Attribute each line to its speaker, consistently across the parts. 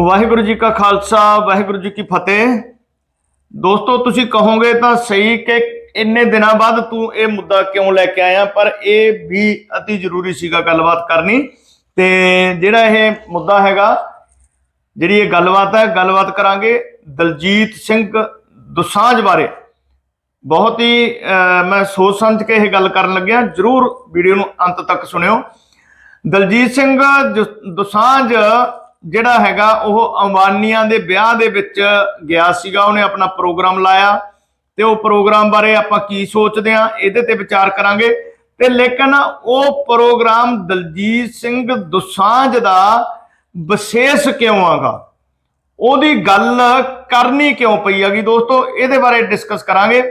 Speaker 1: ਵਾਹਿਗੁਰੂ ਜੀ ਕਾ ਖਾਲਸਾ, ਵਾਹਿਗੁਰੂ ਜੀ ਕੀ ਫਤਿਹ। ਦੋਸਤੋ, ਤੁਸੀਂ ਕਹੋਗੇ ਤਾਂ ਸਹੀ ਕਿ ਇੰਨੇ ਦਿਨਾਂ ਬਾਅਦ ਤੂੰ ਇਹ ਮੁੱਦਾ ਕਿਉਂ ਲੈ ਕੇ ਆਇਆ? ਪਰ ਇਹ ਵੀ ਅਤੀ ਜ਼ਰੂਰੀ ਸੀਗਾ ਗੱਲਬਾਤ ਕਰਨੀ। ਤੇ ਜਿਹੜਾ ਇਹ ਮੁੱਦਾ ਹੈਗਾ, ਜਿਹੜੀ ਇਹ ਗੱਲਬਾਤ ਹੈ, ਗੱਲਬਾਤ ਕਰਾਂਗੇ ਦਲਜੀਤ ਸਿੰਘ ਦੁਸਾਂਝ ਬਾਰੇ। ਬਹੁਤ ਹੀ ਮੈਂ ਸੋਚ ਸਮਝ ਕੇ ਇਹ ਗੱਲ ਕਰਨ ਲੱਗਿਆ। ਜਰੂਰ ਵੀਡੀਓ ਨੂੰ ਅੰਤ ਤੱਕ ਸੁਣਿਓ। ਦਲਜੀਤ ਸਿੰਘ ਜ- ਦੁਸਾਂਝ ਜਿਹੜਾ ਹੈਗਾ ਉਹ ਅੰਬਾਨੀਆਂ ਦੇ ਵਿਆਹ ਦੇ ਵਿੱਚ ਗਿਆ ਸੀਗਾ, ਉਹਨੇ ਆਪਣਾ ਪ੍ਰੋਗਰਾਮ ਲਾਇਆ ਤੇ ਉਹ ਪ੍ਰੋਗਰਾਮ ਬਾਰੇ ਆਪਾਂ ਕੀ ਸੋਚਦੇ ਆ ਇਹਦੇ ਤੇ ਵਿਚਾਰ ਕਰਾਂਗੇ। ਤੇ ਲੇਕਿਨ ਉਹ ਪ੍ਰੋਗਰਾਮ ਦਲਜੀਤ ਸਿੰਘ ਦੁਸਾਂਝ ਦਾ ਵਿਸ਼ੇਸ਼ ਕਿਉਂ ਆਗਾ? ਉਹਦੀ ਗੱਲ ਕਰਨੀ ਕਿਉਂ ਪਈ ਹੈਗੀ ਦੋਸਤੋ? ਇਹਦੇ ਬਾਰੇ ਡਿਸਕਸ ਕਰਾਂਗੇ।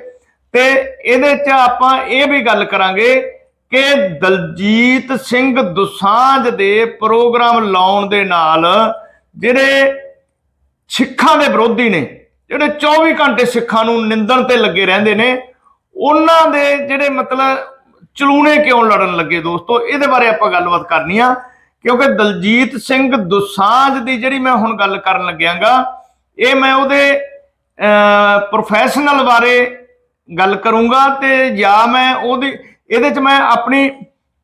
Speaker 1: ਤੇ ਇਹਦੇ 'ਚ ਆਪਾਂ ਇਹ ਵੀ ਗੱਲ ਕਰਾਂਗੇ ਕਿ ਦਲਜੀਤ ਸਿੰਘ ਦੁਸਾਂਝ ਦੇ ਪ੍ਰੋਗਰਾਮ ਲਾਉਣ ਦੇ ਨਾਲ ਜਿਹੜੇ ਸਿੱਖਾਂ ਦੇ ਵਿਰੋਧੀ ਨੇ, ਜਿਹੜੇ 24 ਘੰਟੇ ਸਿੱਖਾਂ ਨੂੰ ਨਿੰਦਣ ਤੇ ਲੱਗੇ ਰਹਿੰਦੇ ਨੇ, ਉਹਨਾਂ ਦੇ ਜਿਹੜੇ ਮਤਲਬ ਚਲੂਣੇ ਕਿਉਂ ਲੜਨ ਲੱਗੇ ਦੋਸਤੋ? ਇਹਦੇ ਬਾਰੇ ਆਪਾਂ ਗੱਲਬਾਤ ਕਰਨੀ ਆ, ਕਿਉਂਕਿ ਦਲਜੀਤ ਸਿੰਘ ਦੁਸਾਂਝ ਦੀ ਜਿਹੜੀ ਮੈਂ ਹੁਣ ਗੱਲ ਕਰਨ ਲੱਗਿਆਗਾ, ਇਹ ਮੈਂ ਉਹਦੇ ਪ੍ਰੋਫੈਸ਼ਨਲ ਬਾਰੇ ਗੱਲ ਕਰੂੰਗਾ ਤੇ ਜਾਂ ਮੈਂ ਉਹਦੀ ਇਹਦੇ ਚ ਮੈਂ ਆਪਣੀ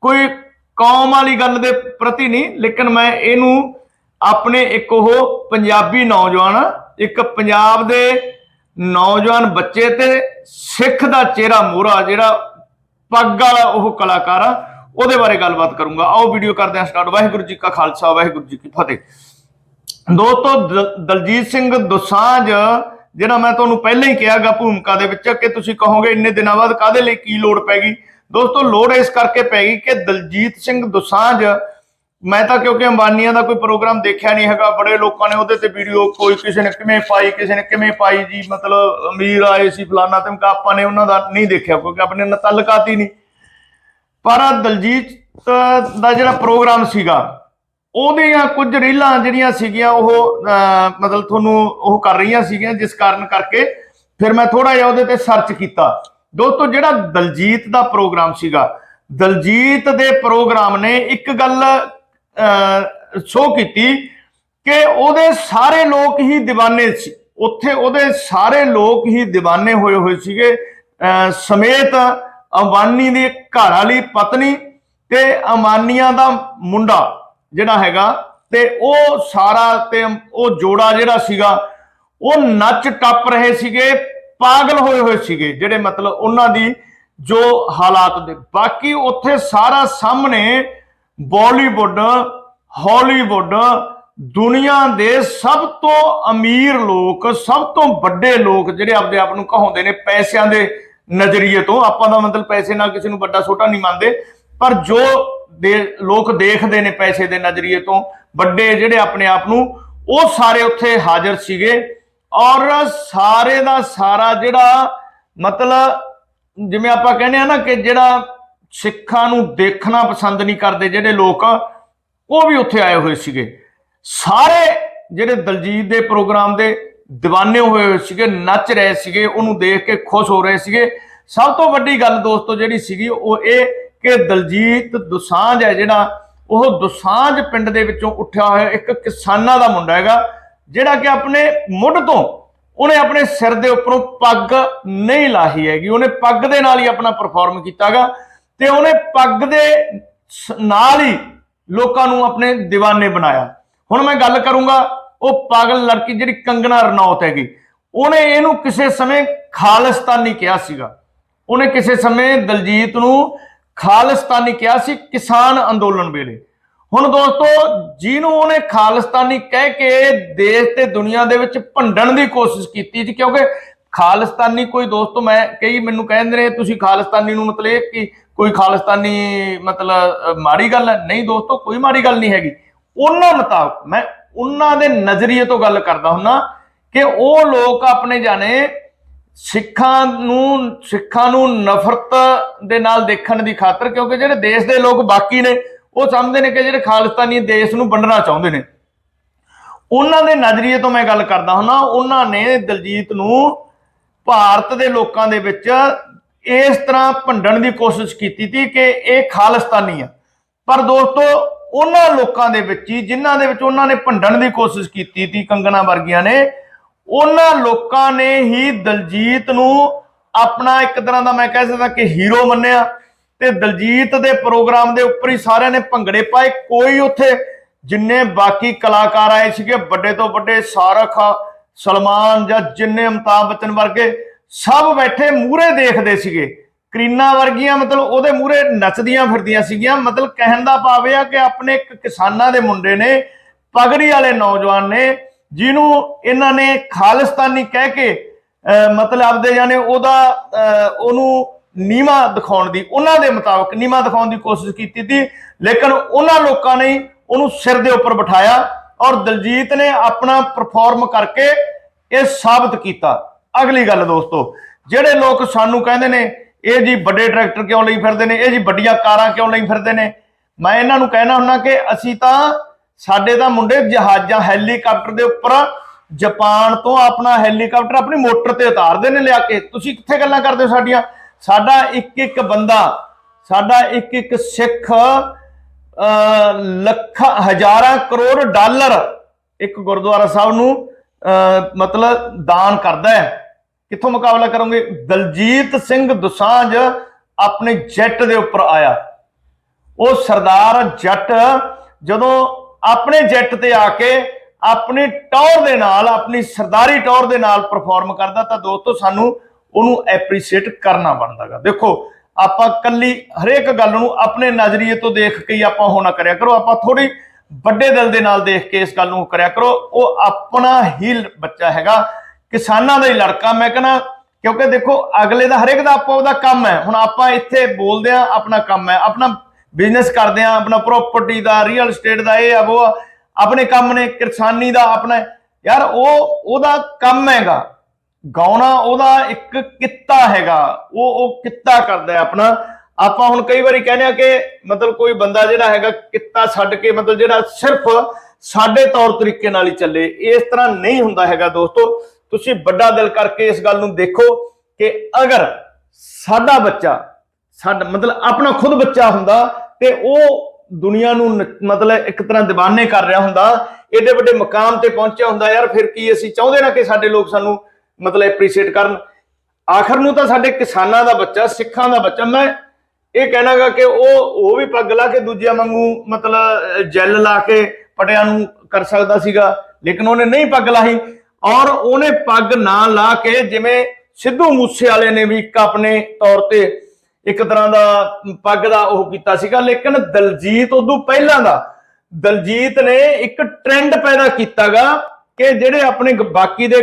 Speaker 1: ਕੋਈ ਕੌਮ ਵਾਲੀ ਗੱਲ ਦੇ ਪ੍ਰਤੀ ਨਹੀਂ, ਲੇਕਿਨ ਮੈਂ ਇਹਨੂੰ ਆਪਣੇ ਇੱਕ ਉਹ ਪੰਜਾਬੀ ਨੌਜਵਾਨ, ਇੱਕ ਪੰਜਾਬ ਦੇ ਨੌਜਵਾਨ ਬੱਚੇ ਤੇ ਸਿੱਖ ਦਾ ਚਿਹਰਾ ਮੋਹਰਾ, ਜਿਹੜਾ ਪੱਗ ਵਾਲਾ ਉਹ ਕਲਾਕਾਰ ਆ, ਉਹਦੇ ਬਾਰੇ ਗੱਲਬਾਤ ਕਰੂੰਗਾ। ਆਓ ਵੀਡੀਓ ਕਰਦੇ ਹਾਂ ਸਟਾਰਟ ਵਾਹਿਗੁਰੂ ਜੀ ਕਾ ਖਾਲਸਾ, ਵਾਹਿਗੁਰੂ ਜੀ ਕੀ ਫਤਿਹ। ਦੋਸਤੋ, ਦ- ਦਲਜੀਤ ਸਿੰਘ ਦੁਸਾਂਝ, ਜਿਹੜਾ ਮੈਂ ਤੁਹਾਨੂੰ ਪਹਿਲਾਂ ਹੀ ਕਿਹਾਗਾ ਭੂਮਿਕਾ ਦੇ ਵਿੱਚ, ਕਿ ਤੁਸੀਂ ਕਹੋਗੇ ਇੰਨੇ ਦਿਨਾਂ ਬਾਅਦ ਕਾਦੇ ਲਈ ਕੀ ਲੋੜ ਪੈ ਗਈ? ਦੋਸਤੋ ਲੋੜ ਇਸ ਕਰਕੇ ਪੈ ਗਈ ਕਿ ਦਲਜੀਤ ਸਿੰਘ ਦੁਸਾਂਝ ਮੈਂ ਤਾਂ ਕਿਉਂਕਿ ਅੰਬਾਨੀਆਂ ਦਾ ਕੋਈ ਪ੍ਰੋਗਰਾਮ ਦੇਖਿਆ ਨਹੀਂ ਹੈਗਾ ਬੜੇ ਲੋਕਾਂ ਨੇ ਉਹਦੇ ਤੇ ਵੀਡੀਓ ਕੋਈ ਕਿਸੇ ਨੇ ਕਿਵੇਂ ਪਾਈ ਕਿਸੇ ਨੇ ਕਿਵੇਂ ਪਾਈ ਜੀ ਮਤਲਬ ਅਮੀਰ ਆਏ ਸੀ ਫਲਾਨਾ ਤੇ ਆਪਾਂ ਨੇ ਉਹਨਾਂ ਦਾ ਨਹੀਂ ਦੇਖਿਆ ਕਿਉਂਕਿ ਆਪਣੇ ਨਾਲ ਤਾਲੁਕਾਤ ਹੀ ਨਹੀਂ। ਪਰ ਦਲਜੀਤ ਦਾ ਜਿਹੜਾ ਪ੍ਰੋਗਰਾਮ ਸੀਗਾ ਉਹਦੀਆਂ ਕੁਝ ਰੀਲਾਂ ਜਿਹੜੀਆਂ ਸੀਗੀਆਂ ਉਹ ਅਹ, ਮਤਲਬ ਤੁਹਾਨੂੰ ਉਹ ਕਰ ਰਹੀਆਂ ਸੀਗੀਆਂ ਜਿਸ ਕਾਰਨ ਕਰਕੇ ਫਿਰ ਮੈਂ ਥੋੜਾ ਜਿਹਾ ਉਹਦੇ ਤੇ ਸਰਚ ਕੀਤਾ। ਦੋਸਤੋ, ਜਿਹੜਾ ਦਲਜੀਤ ਦਾ ਪ੍ਰੋਗਰਾਮ ਸੀਗਾ, ਦਲਜੀਤ ਦੇ ਪ੍ਰੋਗਰਾਮ ਨੇ ਇੱਕ ਗੱਲ ਸ਼ੋ ਕੀਤੀ ਕਿ ਉਹਦੇ ਸਾਰੇ ਲੋਕ ਹੀ دیਵਾਨੇ ਸੀ। ਉੱਥੇ ਉਹਦੇ ਸਾਰੇ ਲੋਕ ਹੀ دیਵਾਨੇ ਹੋਏ ਹੋਏ ਸੀਗੇ। ਸਮੇਤ ਅਮਾਨੀ ਦੀ ਘਰ ਵਾਲੀ ਪਤਨੀ ਤੇ ਅਮਾਨੀਆਂ ਦਾ ਮੁੰਡਾ ਜਿਹੜਾ ਹੈਗਾ ਤੇ ਉਹ ਸਾਰਾ ਤੇ ਉਹ ਜੋੜਾ ਜਿਹੜਾ ਸੀਗਾ, ਉਹ ਨੱਚ ਟੱਪ ਰਹੇ ਸੀਗੇ। ਪਾਗਲ ਹੋਏ ਹੋਏ ਸੀਗੇ, ਜਿਹੜੇ ਮਤਲਬ ਉਹਨਾਂ ਦੀ ਜੋ ਹਾਲਾਤ ਦੇ। ਬਾਕੀ ਉੱਥੇ ਸਾਰਾ ਸਾਹਮਣੇ ਬਾਲੀਵੁੱਡ, ਹਾਲੀਵੁੱਡ ਦੁਨੀਆ ਦੇ ਸਭ ਤੋਂ ਅਮੀਰ ਲੋਕ, ਸਭ ਤੋਂ ਵੱਡੇ ਲੋਕ ਜਿਹੜੇ ਆਪਦੇ ਆਪ ਨੂੰ ਕਹਾਉਂਦੇ ਨੇ ਪੈਸਿਆਂ ਦੇ ਨਜ਼ਰੀਏ ਤੋਂ। ਆਪਾਂ ਦਾ ਮਤਲਬ ਪੈਸੇ ਨਾਲ ਕਿਸੇ ਨੂੰ ਵੱਡਾ ਛੋਟਾ ਨਹੀਂ ਮੰਨਦੇ, ਪਰ ਜੋ ਦੇ ਲੋਕ ਦੇਖਦੇ ਨੇ ਪੈਸੇ ਦੇ ਨਜ਼ਰੀਏ ਤੋਂ, ਵੱਡੇ ਜਿਹੜੇ ਆਪਣੇ ਆਪ ਨੂੰ, ਉਹ ਸਾਰੇ ਉੱਥੇ ਹਾਜ਼ਰ ਸੀਗੇ। ਔਰ ਸਾਰੇ ਦਾ ਸਾਰਾ ਜਿਹੜਾ ਮਤਲਬ ਜਿਵੇਂ ਆਪਾਂ ਕਹਿੰਦੇ ਆ ਨਾ ਕਿ ਜਿਹੜਾ ਸਿੱਖਾਂ ਨੂੰ ਦੇਖਣਾ ਪਸੰਦ ਨਹੀਂ ਕਰਦੇ ਜਿਹੜੇ ਲੋਕ, ਉਹ ਵੀ ਉੱਥੇ ਆਏ ਹੋਏ ਸੀਗੇ। ਸਾਰੇ ਜਿਹੜੇ ਦਲਜੀਤ ਦੇ ਪ੍ਰੋਗਰਾਮ ਦੇ دیਵਾਨੇ ਹੋਏ ਹੋਏ ਸੀਗੇ, ਨੱਚ ਰਹੇ ਸੀਗੇ, ਉਹਨੂੰ ਦੇਖ ਕੇ ਖੁਸ਼ ਹੋ ਰਹੇ ਸੀਗੇ। ਸਭ ਤੋਂ ਵੱਡੀ ਗੱਲ ਦੋਸਤੋ ਜਿਹੜੀ ਸੀਗੀ, ਉਹ ਇਹ ਕਿ ਦਲਜੀਤ ਦੁਸਾਂਝ ਹੈ ਜਿਹੜਾ, ਉਹ ਦੁਸਾਂਝ ਪਿੰਡ ਦੇ ਵਿੱਚੋਂ ਉੱਠਿਆ ਹੋਇਆ ਇੱਕ ਕਿਸਾਨਾਂ ਦਾ ਮੁੰਡਾ ਹੈਗਾ। ਜਿਹੜਾ ਕਿ ਆਪਣੇ ਮੁੱਢ ਤੋਂ ਉਹਨੇ ਆਪਣੇ ਸਿਰ ਦੇ ਉੱਪਰੋਂ ਪੱਗ ਨਹੀਂ ਲਾਹੀ ਹੈਗੀ। ਉਹਨੇ ਪੱਗ ਦੇ ਨਾਲ ਹੀ ਆਪਣਾ ਪਰਫਾਰਮ ਕੀਤਾਗਾ ਤੇ ਉਹਨੇ ਪੱਗ ਦੇ ਨਾਲ ਹੀ ਲੋਕਾਂ ਨੂੰ ਆਪਣੇ دیਵਾਨੇ ਬਣਾਇਆ। ਹੁਣ ਮੈਂ ਗੱਲ ਕਰੂੰਗਾ ਉਹ ਪਾਗਲ ਲੜਕੀ ਜਿਹੜੀ ਕੰਗਨਾ ਰਣੌਤ ਹੈਗੀ। ਉਹਨੇ ਇਹਨੂੰ ਕਿਸੇ ਸਮੇਂ ਖਾਲਿਸਤਾਨੀ ਕਿਹਾ ਸੀਗਾ। ਉਹਨੇ ਕਿਸੇ ਸਮੇਂ ਦਲਜੀਤ ਨੂੰ ਖਾਲਿਸਤਾਨੀ ਕਿਹਾ ਸੀ ਕਿਸਾਨ ਅੰਦੋਲਨ ਵੇਲੇ। ਹੁਣ ਦੋਸਤੋ, ਜਿਹਨੂੰ ਉਹਨੇ ਖਾਲਿਸਤਾਨੀ ਕਹਿ ਕੇ ਦੇਸ਼ ਤੇ ਦੁਨੀਆ ਦੇ ਵਿੱਚ ਭੰਡਣ ਦੀ ਕੋਸ਼ਿਸ਼ ਕੀਤੀ ਜੀ ਕਿਉਂਕਿ ਖਾਲਿਸਤਾਨੀ ਕੋਈ ਦੋਸਤੋ, ਮੈਂ ਕਈ ਮੈਨੂੰ ਕਹਿੰਦੇ ਨੇ, ਤੁਸੀਂ ਖਾਲਿਸਤਾਨੀ ਨੂੰ ਮਤਲਬ ਇਹ ਕਿ ਕੋਈ ਖਾਲਿਸਤਾਨੀ ਮਤਲਬ ਮਾੜੀ ਗੱਲ ਹੈ? ਨਹੀਂ ਦੋਸਤੋ, ਕੋਈ ਮਾੜੀ ਗੱਲ ਨਹੀਂ ਹੈਗੀ। ਉਹਨਾਂ ਮੁਤਾਬਕ, ਮੈਂ ਉਹਨਾਂ ਦੇ ਨਜ਼ਰੀਏ ਤੋਂ ਗੱਲ ਕਰਦਾ ਹੁੰਨਾ ਕਿ ਉਹ ਲੋਕ ਆਪਣੇ ਜਾਣੇ ਸਿੱਖਾਂ ਨੂੰ ਸਿੱਖਾਂ ਨੂੰ ਨਫ਼ਰਤ ਦੇ ਨਾਲ ਦੇਖਣ ਦੀ ਖਾਤਰ, ਕਿਉਂਕਿ ਜਿਹੜੇ ਦੇਸ਼ ਦੇ ਲੋਕ ਬਾਕੀ ਨੇ ਉਹ ਸਮਝਦੇ ਨੇ ਕਿ ਜਿਹੜੇ ਖਾਲਿਸਤਾਨੀ ਦੇਸ਼ ਨੂੰ ਵੰਡਣਾ ਚਾਹੁੰਦੇ ਨੇ। ਉਹਨਾਂ ਦੇ ਨਜ਼ਰੀਏ ਤੋਂ ਮੈਂ ਗੱਲ ਕਰਦਾ ਹੁੰਨਾ ਉਹਨਾਂ ਨੇ ਦਲਜੀਤ ਨੂੰ ਭਾਰਤ ਦੇ ਲੋਕਾਂ ਦੇ ਵਿੱਚ ਇਸ ਤਰ੍ਹਾਂ ਭੰਡਣ ਦੀ ਕੋਸ਼ਿਸ਼ ਕੀਤੀ ਸੀ ਕਿ ਇਹ ਖਾਲਿਸਤਾਨੀ ਆ। ਪਰ ਦੋਸਤੋ, ਉਹਨਾਂ ਲੋਕਾਂ ਦੇ ਵਿੱਚ ਹੀ, ਜਿਨ੍ਹਾਂ ਦੇ ਵਿੱਚ ਉਹਨਾਂ ਨੇ ਭੰਡਣ ਦੀ ਕੋਸ਼ਿਸ਼ ਕੀਤੀ ਸੀ, ਕੰਗਣਾ ਵਰਗੀਆਂ ਨੇ, ਉਹਨਾਂ ਲੋਕਾਂ ਨੇ ਹੀ ਦਲਜੀਤ ਨੂੰ ਆਪਣਾ ਇੱਕ ਤਰ੍ਹਾਂ ਦਾ ਮੈਂ ਕਹਿ ਸਕਦਾ ਕਿ ਹੀਰੋ ਮੰਨਿਆ। ਤੇ ਦਲਜੀਤ ਦੇ ਪ੍ਰੋਗਰਾਮ ਦੇ ਉੱਪਰ ਹੀ ਸਾਰਿਆਂ ਨੇ ਭੰਗੜੇ ਪਾਏ। ਕੋਈ ਉੱਥੇ ਜਿੰਨੇ ਬਾਕੀ ਕਲਾਕਾਰ ਆਏ ਸੀਗੇ, ਵੱਡੇ ਤੋਂ ਵੱਡੇ ਸਾਰਖ, ਸਲਮਾਨ ਜਾਂ ਜਿੰਨੇ ਅਮਤਾਬ ਬੱਚਨ ਵਰਗੇ, ਸਭ ਬੈਠੇ ਮੂਹਰੇ ਦੇਖਦੇ ਸੀਗੇ। ਕਰੀਨਾ ਵਰਗੀਆਂ ਮਤਲਬ ਉਹਦੇ ਮੂਹਰੇ ਨੱਚਦੀਆਂ ਫਿਰਦੀਆਂ ਸੀਗੀਆਂ। ਮਤਲਬ ਕਹਿਣ ਦਾ ਭਾਵ ਇਹ ਆ ਕਿ ਆਪਣੇ ਇੱਕ ਕਿਸਾਨਾਂ ਦੇ ਮੁੰਡੇ ਨੇ, ਪਗੜੀ ਵਾਲੇ ਨੌਜਵਾਨ ਨੇ, ਜਿਹਨੂੰ ਇਹਨਾਂ ਨੇ ਖਾਲਿਸਤਾਨੀ ਕਹਿ ਕੇ, ਅਹ ਮਤਲਬ ਆਪਦੇ ਜਾਨੇ ਉਹਦਾ, ਅਹ ਉਹਨੂੰ ਨੀਵਾ ਦਿਖਾਉਣ ਦੀ, ਉਹਨਾਂ ਦੇ ਮੁਤਾਬਕ ਨੀਵਾ ਦਿਖਾਉਣ ਦੀ ਕੋਸ਼ਿਸ਼ ਕੀਤੀ ਸੀ ਲੇਕਿਨ ਉਹਨਾਂ ਲੋਕਾਂ ਨੇ ਉਹਨੂੰ ਸਿਰ ਦੇ ਉੱਪਰ ਬਿਠਾਇਆ ਔਰ ਦਲਜੀਤ ਨੇ ਆਪਣਾ ਪਰਫਾਰਮ ਕਰਕੇ ਇਹ ਸਾਬਤ ਕੀਤਾ। ਅਗਲੀ ਗੱਲ ਦੋਸਤੋ, ਜਿਹੜੇ ਲੋਕ ਸਾਨੂੰ ਕਹਿੰਦੇ ਨੇ, ਇਹ ਜੀ ਵੱਡੇ ਟਰੈਕਟਰ ਕਿਉਂ ਲਈ ਫਿਰਦੇ ਨੇ, ਇਹ ਜੀ ਵੱਡੀਆਂ ਕਾਰਾਂ ਕਿਉਂ ਲਈ ਫਿਰਦੇ ਨੇ, ਮੈਂ ਇਹਨਾਂ ਨੂੰ ਕਹਿਣਾ ਹੁੰਦਾ ਕਿ ਅਸੀਂ ਤਾਂ ਸਾਡੇ ਤਾਂ ਮੁੰਡੇ ਜਹਾਜ਼ਾਂ ਹੈਲੀਕਾਪਟਰ ਦੇ ਉੱਪਰ, ਜਾਪਾਨ ਤੋਂ ਆਪਣਾ ਹੈਲੀਕਾਪਟਰ ਆਪਣੀ ਮੋਟਰ ਤੇ ਉਤਾਰਦੇ ਨੇ ਲਿਆ ਕੇ। ਤੁਸੀਂ ਕਿੱਥੇ ਗੱਲਾਂ ਕਰਦੇ ਹੋ ਸਾਡੀਆਂ? ਸਾਡਾ ਇੱਕ ਇੱਕ ਬੰਦਾ, ਸਾਡਾ ਇੱਕ ਇੱਕ ਸਿੱਖ, ਅਹ, ਲੱਖਾਂ, ਹਜ਼ਾਰਾਂ ਕਰੋੜ ਡਾਲਰ ਇੱਕ ਗੁਰਦੁਆਰਾ ਸਾਹਿਬ ਨੂੰ, ਅਹ, ਮਤਲਬ ਦਾਨ ਕਰਦਾ ਹੈ। ਕਿੱਥੋਂ ਮੁਕਾਬਲਾ ਕਰੋਗੇ? ਦਲਜੀਤ ਸਿੰਘ ਦੁਸਾਂਝ ਆਪਣੇ ਜੈਟ ਦੇ ਉੱਪਰ ਆਇਆ। ਉਹ ਸਰਦਾਰ ਜੱਟ ਜਦੋਂ ਆਪਣੇ ਜੈਟ ਤੇ ਆ ਕੇ ਆਪਣੀ ਟੌਰ ਦੇ ਨਾਲ, ਆਪਣੀ ਸਰਦਾਰੀ ਟੌਰ ਦੇ ਨਾਲ ਪਰਫਾਰਮ ਕਰਦਾ ਤਾਂ ਦੋਸਤੋ ਸਾਨੂੰ ਉਹਨੂੰ ਐਪਰੀਸ਼ੀਏਟ ਕਰਨਾ ਬਣਦਾਗਾ। ਦੇਖੋ ਆਪਾਂ ਕੱਲੀ ਹਰੇਕ ਗੱਲ ਨੂੰ ਆਪਣੇ ਨਜ਼ਰੀਏ ਤੋਂ ਦੇਖ ਕੇ ਹੀ ਆਪਾਂ ਹੋਣਾ ਕਰਿਆ ਕਰੋ। ਆਪਾਂ ਥੋੜੀ ਵੱਡੇ ਦਿਲ ਦੇ ਨਾਲ ਦੇਖ ਕੇ ਇਸ ਗੱਲ ਨੂੰ ਕਰਿਆ ਕਰੋ। ਉਹ ਆਪਣਾ ਹੀ ਬੱਚਾ ਹੈਗਾ। ਕਿਸਾਨਾਂ ਦਾ ਹੀ ਲੜਕਾ। ਮੈਂ ਕਹਿੰਦਾ ਕਿਉਂਕਿ ਦੇਖੋ ਅਗਲੇ ਦਾ ਹਰੇਕ ਦਾ ਆਪੋ ਉਹਦਾ ਕੰਮ ਹੈ। ਹੁਣ ਆਪਾਂ ਇੱਥੇ ਬੋਲਦੇ ਆ ਆਪਣਾ ਕੰਮ ਹੈ। ਆਪਣਾ ਬਿਜ਼ਨਸ ਕਰਦੇ ਆ ਆਪਣਾ ਪ੍ਰਾਪਰਟੀ ਦਾ ਰੀਅਲ ਏਸਟੇਟ ਦਾ ਇਹ ਆ ਉਹ ਆ, ਆਪਣੇ ਕੰਮ ਨੇ ਕਿਸਾਨੀ ਦਾ ਆਪਣਾ। ਯਾਰ ਉਹ ਉਹਦਾ ਕੰਮ ਹੈਗਾ। ਗਾਉਣਾ ਉਹਦਾ ਇੱਕ ਕਿੱਤਾ ਹੈਗਾ। ਉਹ ਉਹ ਕਿੱਤਾ ਕਰਦਾ ਹੈ ਆਪਣਾ। ਆਪਾਂ ਹੁਣ ਕਈ ਵਾਰੀ ਕਹਿੰਦੇ ਆ ਕਿ ਮਤਲਬ ਕੋਈ ਬੰਦਾ ਜਿਹੜਾ ਹੈਗਾ ਕਿੱਤਾ ਛੱਡ ਕੇ ਮਤਲਬ ਜਿਹੜਾ ਸਿਰਫ ਸਾਡੇ ਤੌਰ ਤਰੀਕੇ ਨਾਲ ਹੀ ਚੱਲੇ। ਇਸ ਤਰ੍ਹਾਂ ਨਹੀਂ ਹੁੰਦਾ ਹੈਗਾ ਦੋਸਤੋ। ਤੁਸੀਂ ਵੱਡਾ ਦਿਲ ਕਰਕੇ ਇਸ ਗੱਲ ਨੂੰ ਦੇਖੋ ਕਿ ਅਗਰ ਸਾਡਾ ਬੱਚਾ, ਸਾਡਾ ਮਤਲਬ ਆਪਣਾ ਖੁਦ ਬੱਚਾ ਹੁੰਦਾ ਤੇ ਉਹ ਦੁਨੀਆ ਨੂੰ ਮਤਲਬ ਇੱਕ ਤਰ੍ਹਾਂ دیਵਾਨੇ ਕਰ ਰਿਹਾ ਹੁੰਦਾ, ਏਡੇ ਵੱਡੇ ਮਕਾਮ ਤੇ ਪਹੁੰਚਿਆ ਹੁੰਦਾ, ਯਾਰ ਫਿਰ ਕੀ ਅਸੀਂ ਚਾਹੁੰਦੇ ਨਾ ਕਿ ਸਾਡੇ ਲੋਕ ਸਾਨੂੰ ਮਤਲਬ ਐਪਰੀਸ਼ੀਏਟ ਕਰਨ। ਆਖਰ ਨੂੰ ਤਾਂ ਸਾਡੇ ਕਿਸਾਨਾਂ ਦਾ ਬੱਚਾ ਸਿੱਖਾਂ ਦਾ ਬੱਚਾ। ਮੈਂ ਇਹ ਕਹਿਣਾਗਾ ਕਿ ਉਹ ਉਹ ਵੀ ਪੱਗ ਲਾ ਕੇ ਦੂਜਿਆਂ ਵਾਂਗੂ ਮਤਲਬ ਅਹ, ਜੈਲ ਲਾ ਕੇ ਪਟਿਆਂ ਨੂੰ ਕਰ ਸਕਦਾ ਸੀਗਾ। ਲੇਕਿਨ ਉਹਨੇ ਨਹੀਂ ਪੱਗ ਲਾਹੀ। ਔਰ ਉਹਨੇ ਪੱਗ ਨਾ ਲਾ ਕੇ ਜਿਵੇਂ ਸਿੱਧੂ ਮੂਸੇ ਵਾਲੇ ਨੇ ਵੀ ਇੱਕ ਆਪਣੇ ਤੌਰ ਤੇ ਇੱਕ ਤਰ੍ਹਾਂ ਦਾ ਪੱਗ ਦਾ ਉਹ ਕੀਤਾ ਸੀਗਾ। ਲੇਕਿਨ ਦਲਜੀਤ ਉਦੋਂ ਪਹਿਲਾਂ ਦਾ। ਦਲਜੀਤ ਨੇ ਇੱਕ ਟ੍ਰੈਂਡ ਪੈਦਾ ਕੀਤਾਗਾ। ਕਿ ਜਿਹੜੇ ਆਪਣੇ ਬਾਕੀ ਦੇ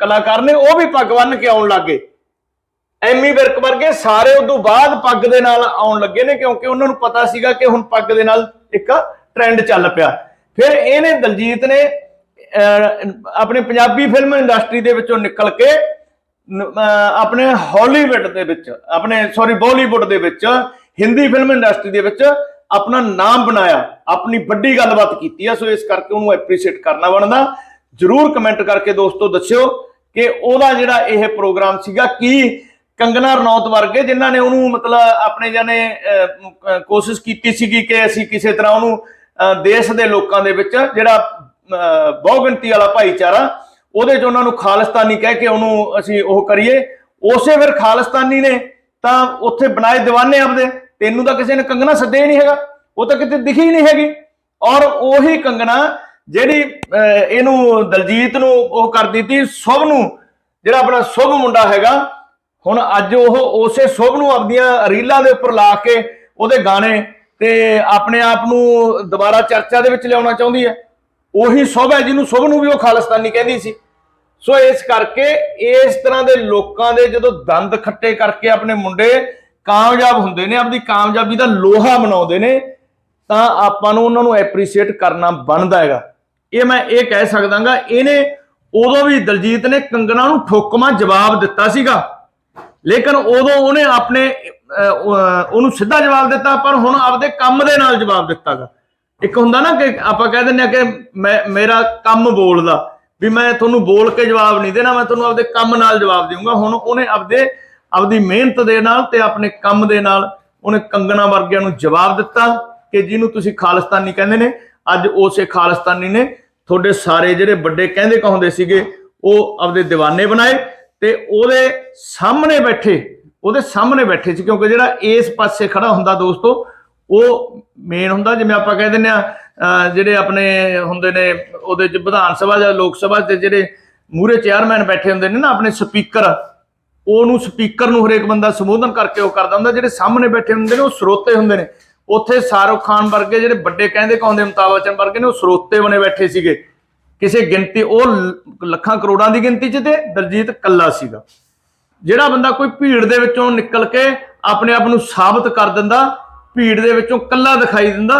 Speaker 1: ਕਲਾਕਾਰ ਨੇ ਉਹ ਵੀ ਪੱਗ ਬੰਨ ਕੇ ਆਉਣ ਲੱਗੇ ਐਮੀ ਵਿਰਕ ਵਰਗੇ ਸਾਰੇ ਉਦੋਂ ਬਾਅਦ ਪੱਗ ਦੇ ਨਾਲ ਆਉਣ ਲੱਗੇ ਨੇ ਕਿਉਂਕਿ ਉਹਨਾਂ ਨੂੰ ਪਤਾ ਸੀਗਾ ਕਿ ਹੁਣ ਪੱਗ ਦੇ ਨਾਲ ਇੱਕ ਟ੍ਰੈਂਡ ਚੱਲ ਪਿਆ। ਫਿਰ ਇਹਨੇ ਦਲਜੀਤ ਨੇ ਆਪਣੇ ਪੰਜਾਬੀ ਫਿਲਮ ਇੰਡਸਟਰੀ ਦੇ ਵਿੱਚੋਂ ਨਿਕਲ ਕੇ ਅਹ, ਆਪਣੇ ਹਾਲੀਵੁੱਡ ਦੇ ਵਿੱਚ ਆਪਣੇ ਸੌਰੀ ਬਾਲੀਵੁੱਡ ਦੇ ਵਿੱਚ ਹਿੰਦੀ ਫਿਲਮ ਇੰਡਸਟਰੀ ਦੇ ਵਿੱਚ ਆਪਣਾ ਨਾਮ ਬਣਾਇਆ ਆਪਣੀ ਵੱਡੀ ਗੱਲਬਾਤ ਕੀਤੀ ਆ। ਸੋ ਇਸ ਕਰਕੇ ਉਹਨੂੰ ਐਪਰੀਸ਼ੀਏਟ ਕਰਨਾ ਬਣਦਾ। ਜਰੂਰ ਕਮੈਂਟ ਕਰਕੇ ਦੋਸਤੋ ਦੱਸਿਓ ਕਿ ਉਹਦਾ ਜਿਹੜਾ ਇਹ ਪ੍ਰੋਗਰਾਮ ਸੀਗਾ ਕੀ ਕੰਗਨਾ ਰਣੌਤ ਵਰਗੇ ਜਿਨ੍ਹਾਂ ਨੇ ਉਹਨੂੰ ਮਤਲਬ ਆਪਣੇ ਜਾਨੇ ਕੋਸ਼ਿਸ਼ ਕੀਤੀ ਸੀਗੀ ਕਿ ਅਸੀਂ ਕਿਸੇ ਤਰ੍ਹਾਂ ਉਹਨੂੰ ਅਹ, ਦੇਸ਼ ਦੇ ਲੋਕਾਂ ਦੇ ਵਿੱਚ ਜਿਹੜਾ ਅਹ, ਬਹੁਗਿਣਤੀ ਵਾਲਾ ਭਾਈਚਾਰਾ ਉਹਦੇ 'ਚ ਉਹਨਾਂ ਨੂੰ ਖਾਲਿਸਤਾਨੀ ਕਹਿ ਕੇ ਉਹਨੂੰ ਅਸੀਂ ਉਹ ਕਰੀਏ। ਉਸੇ ਫਿਰ ਖਾਲਿਸਤਾਨੀ ਨੇ ਤਾਂ ਉੱਥੇ ਬਣਾਏ دیਵਾਨੇ ਆਪਦੇ। ਤੈਨੂੰ ਤਾਂ ਕਿਸੇ ਨੇ ਕੰਗਨਾ ਸੱਦਿਆ ਹੀ ਨਹੀਂ ਹੈਗਾ। ਉਹ ਤਾਂ ਕਿਤੇ ਦਿਖੀ ਹੀ ਨਹੀਂ ਹੈਗੀ। ਔਰ ਉਹੀ ਕੰਗਨਾ ਜਿਹੜੀ ਅਹ, ਇਹਨੂੰ ਦਲਜੀਤ ਨੂੰ ਉਹ ਕਰ ਦਿੱਤੀ ਸੁਭ ਨੂੰ ਜਿਹੜਾ ਆਪਣਾ ਸੁਭ ਮੁੰਡਾ ਹੈਗਾ ਹੁਣ ਅੱਜ ਉਹ ਉਸੇ ਸੁਭ ਨੂੰ ਆਪਦੀਆਂ ਰੀਲਾਂ ਦੇ ਉੱਪਰ ਲਾ ਕੇ ਉਹਦੇ ਗਾਣੇ ਤੇ ਆਪਣੇ ਆਪ ਨੂੰ ਦੁਬਾਰਾ ਚਰਚਾ ਦੇ ਵਿੱਚ ਲਿਆਉਣਾ ਚਾਹੁੰਦੀ ਹੈ। ਉਹੀ ਸੁਭ ਹੈ ਜਿਹਨੂੰ ਸੁਭ ਨੂੰ ਵੀ ਉਹ ਖਾਲਿਸਤਾਨੀ ਕਹਿੰਦੀ ਸੀ। ਸੋ ਇਸ ਕਰਕੇ ਇਸ ਤਰ੍ਹਾਂ ਦੇ ਲੋਕਾਂ ਦੇ ਜਦੋਂ ਦੰਦ ਖੱਟੇ ਕਰਕੇ ਆਪਣੇ ਮੁੰਡੇ ਕਾਮਯਾਬ ਹੁੰਦੇ ਨੇ ਆਪਣੀ ਕਾਮਯਾਬੀ ਦਾ ਲੋਹਾ ਬਣਾਉਂਦੇ ਨੇ ਤਾਂ ਆਪਾਂ ਨੂੰ ਉਹਨਾਂ ਨੂੰ ਐਪਰੀਸ਼ੀਏਟ ਕਰਨਾ ਬਣਦਾ ਹੈਗਾ। ਇਹ ਮੈਂ ਇਹ ਕਹਿ ਸਕਦਾਗਾ, ਇਹਨੇ ਉਦੋਂ ਵੀ ਦਲਜੀਤ ਨੇ ਕੰਗਣਾ ਨੂੰ ਠੋਕਮਾ ਜਵਾਬ ਦਿੱਤਾ ਸੀਗਾ। ਲੇਕਿਨ ਉਦੋਂ ਉਹਨੇ ਆਪਣੇ ਉਹਨੂੰ ਸਿੱਧਾ ਜਵਾਬ ਦਿੱਤਾ, ਪਰ ਹੁਣ ਆਪਦੇ ਕੰਮ ਦੇ ਨਾਲ ਜਵਾਬ ਦਿੱਤਾਗਾ। ਇੱਕ ਹੁੰਦਾ ਨਾ ਕਿ ਆਪਾਂ ਕਹਿ ਦਿੰਦੇ ਆ ਕਿ ਮੈਂ, ਮੇਰਾ ਕੰਮ ਬੋਲਦਾ, ਵੀ ਮੈਂ ਤੁਹਾਨੂੰ ਬੋਲ ਕੇ ਜਵਾਬ ਨਹੀਂ ਦੇਣਾ, ਮੈਂ ਤੁਹਾਨੂੰ ਆਪਦੇ ਕੰਮ ਨਾਲ ਜਵਾਬ ਦੇਵਾਂਗਾ ਹੁਣ ਉਹਨੇ ਆਪਦੇ, ਆਪਦੀ ਮਿਹਨਤ ਦੇ ਨਾਲ ਤੇ ਆਪਣੇ ਕੰਮ ਦੇ ਨਾਲ ਉਹਨੇ ਕੰਗਣਾ ਵਰਗਿਆਂ ਨੂੰ ਜਵਾਬ ਦਿੱਤਾ, ਕਿ ਜਿਹਨੂੰ ਤੁਸੀਂ ਖਾਲਿਸਤਾਨੀ ਕਹਿੰਦੇ ਨੇ, ਅੱਜ ਉਸੇ ਖਾਲਿਸਤਾਨੀ ਨੇ ਤੁਹਾਡੇ ਸਾਰੇ ਜਿਹੜੇ ਵੱਡੇ ਕਹਿੰਦੇ ਕਹਾਉਂਦੇ ਸੀਗੇ, ਉਹ ਆਪਦੇ دیਵਾਨੇ ਬਣਾਏ ਤੇ ਉਹਦੇ ਸਾਹਮਣੇ ਬੈਠੇ, ਉਹਦੇ ਸਾਹਮਣੇ ਬੈਠੇ ਸੀ, ਕਿਉਂਕਿ ਜਿਹੜਾ ਇਸ ਪਾਸੇ ਖੜਾ ਹੁੰਦਾ ਦੋਸਤੋ, ਉਹ ਮੇਨ ਹੁੰਦਾ, ਜਿਵੇਂ ਆਪਾਂ ਕਹਿ ਦਿੰਦੇ ਆ ਜਿਹੜੇ ਆਪਣੇ ਹੁੰਦੇ ਨੇ, ਉਹਦੇ ਚ ਵਿਧਾਨ ਸਭਾ ਜਾਂ ਲੋਕ ਸਭਾ ਤੇ ਜਿਹੜੇ ਮੂਰੇ ਚੇਅਰਮੈਨ ਬੈਠੇ ਹੁੰਦੇ ਨੇ ਨਾ, ਆਪਣੇ ਸਪੀਕਰ ਉਹਨੂੰ ਸਪੀਕਰ ਨੂੰ ਹਰੇਕ ਬੰਦਾ ਸੰਬੋਧਨ ਕਰਕੇ ਉਹ ਕਰਦਾ ਹੁੰਦਾ, ਜਿਹੜੇ ਸਾਹਮਣੇ ਬੈਠੇ ਹੁੰਦੇ ਨੇ, ਉਹ ਸਰੋਤੇ ਹੁੰਦੇ ਨੇ। ਉੱਥੇ ਸ਼ਾਹਰੁਖ ਖਾਨ ਵਰਗੇ ਜਿਹੜੇ ਵੱਡੇ ਕਹਿੰਦੇ ਕਹਾਉਂਦੇ ਅਮਿਤਾਭ ਬੱਚਨ ਵਰਗੇ ਨੇ, ਉਹ ਸਰੋਤੇ ਬਣੇ ਬੈਠੇ ਸੀਗੇ। ਕਿਸੇ ਗਿਣਤੀ, ਉਹ ਲੱਖਾਂ ਕਰੋੜਾਂ ਦੀ ਗਿਣਤੀ 'ਚ ਤੇ ਦਲਜੀਤ ਕੱਲਾ ਸੀਗਾ। ਜਿਹੜਾ ਬੰਦਾ ਕੋਈ ਭੀੜ ਦੇ ਵਿੱਚੋਂ ਨਿਕਲ ਕੇ ਆਪਣੇ ਆਪ ਨੂੰ ਸਾਬਤ ਕਰ ਦਿੰਦਾ, ਭੀੜ ਦੇ ਵਿੱਚੋਂ ਕੱਲਾ ਦਿਖਾਈ ਦਿੰਦਾ,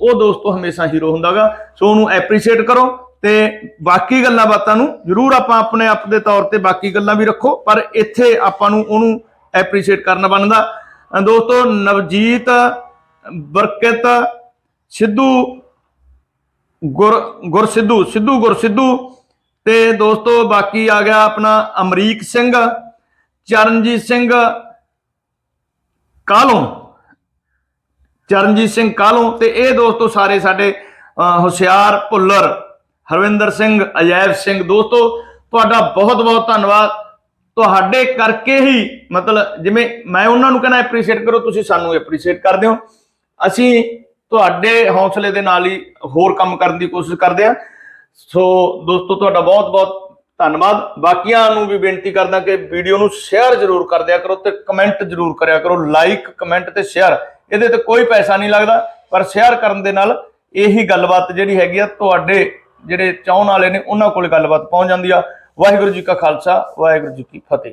Speaker 1: ਉਹ ਦੋਸਤੋ ਹਮੇਸ਼ਾ ਹੀਰੋ ਹੁੰਦਾਗਾ। ਸੋ ਉਹਨੂੰ ਐਪਰੀਸ਼ੀਏਟ ਕਰੋ ਤੇ ਬਾਕੀ ਗੱਲਾਂ ਬਾਤਾਂ ਨੂੰ ਜਰੂਰ ਆਪਾਂ ਆਪਣੇ ਆਪ ਦੇ ਤੌਰ ਤੇ ਬਾਕੀ ਗੱਲਾਂ ਵੀ ਰੱਖੋ, ਪਰ ਇੱਥੇ ਆਪਾਂ ਨੂੰ ਉਹਨੂੰ ਐਪਰੀਸ਼ੀਏਟ ਕਰਨਾ ਬਣਦਾ। ਦੋਸਤੋ, ਨਵਜੀਤ ਬਰਕਤ ਸਿੱਧੂ ਗੁਰ ਗੁਰ ਸਿੱਧੂ ਸਿੱਧੂ ਗੁਰ ਸਿੱਧੂ। ਤੇ ਦੋਸਤੋ, ਬਾਕੀ ਆ ਗਿਆ ਆਪਣਾ ਅਮਰੀਕ ਸਿੰਘ, ਚਰਨਜੀਤ ਸਿੰਘ ਕਾਲੋਂ ਚਰਨਜੀਤ ਸਿੰਘ ਕਾਲੋਂ ਤੇ ਇਹ ਦੋਸਤੋ ਸਾਰੇ ਸਾਡੇ ਹੁਸ਼ਿਆਰ ਭੁੱਲਰ, ਹਰਵਿੰਦਰ ਸਿੰਘ, ਅਜੈਬ ਸਿੰਘ। ਦੋਸਤੋ, ਤੁਹਾਡਾ ਬਹੁਤ ਬਹੁਤ ਧੰਨਵਾਦ। ਤੁਹਾਡੇ ਕਰਕੇ ਹੀ ਮਤਲਬ ਜਿਵੇਂ ਮੈਂ ਉਹਨਾਂ ਨੂੰ ਕਹਿੰਦਾ ਐਪਰੀਸ਼ੀਏਟ ਕਰੋ, ਤੁਸੀਂ ਸਾਨੂੰ ਐਪਰੀਸ਼ੀਏਟ ਕਰਦੇ ਹੋ। ਅਸੀਂ ਤੁਹਾਡੇ ਹੌਸਲੇ ਦੇ ਨਾਲ ਹੀ ਹੋਰ ਕੰਮ ਕਰਨ ਦੀ ਕੋਸ਼ਿਸ਼ ਕਰਦੇ ਹਾਂ। ਸੋ ਦੋਸਤੋ, ਤੁਹਾਡਾ ਬਹੁਤ ਬਹੁਤ ਧੰਨਵਾਦ। ਬਾਕੀਆਂ ਨੂੰ ਵੀ ਬੇਨਤੀ ਕਰਦਾ ਕਿ ਵੀਡੀਓ ਨੂੰ ਸ਼ੇਅਰ ਜ਼ਰੂਰ ਕਰ ਦਿਆ ਕਰੋ ਤੇ ਕਮੈਂਟ ਜ਼ਰੂਰ ਕਰਿਆ ਕਰੋ। ਲਾਈਕ ਕਮੈਂਟ ਤੇ ਸ਼ੇਅਰ ਇਹਦੇ ਤੇ ਕੋਈ ਪੈਸਾ ਨਹੀਂ ਲੱਗਦਾ, ਪਰ ਸ਼ੇਅਰ ਕਰਨ ਦੇ ਨਾਲ ਇਹੀ ਗੱਲਬਾਤ ਜਿਹੜੀ ਹੈਗੀ ਆ, ਤੁਹਾਡੇ ਜਿਹੜੇ ਚਾਹਣ ਵਾਲੇ ਨੇ, ਉਹਨਾਂ ਕੋਲ ਗੱਲਬਾਤ ਪਹੁੰਚ ਜਾਂਦੀ ਆ। ਵਾਹਿਗੁਰੂ ਜੀ ਕਾ ਖਾਲਸਾ, ਵਾਹਿਗੁਰੂ ਜੀ ਕੀ ਫਤਿਹ।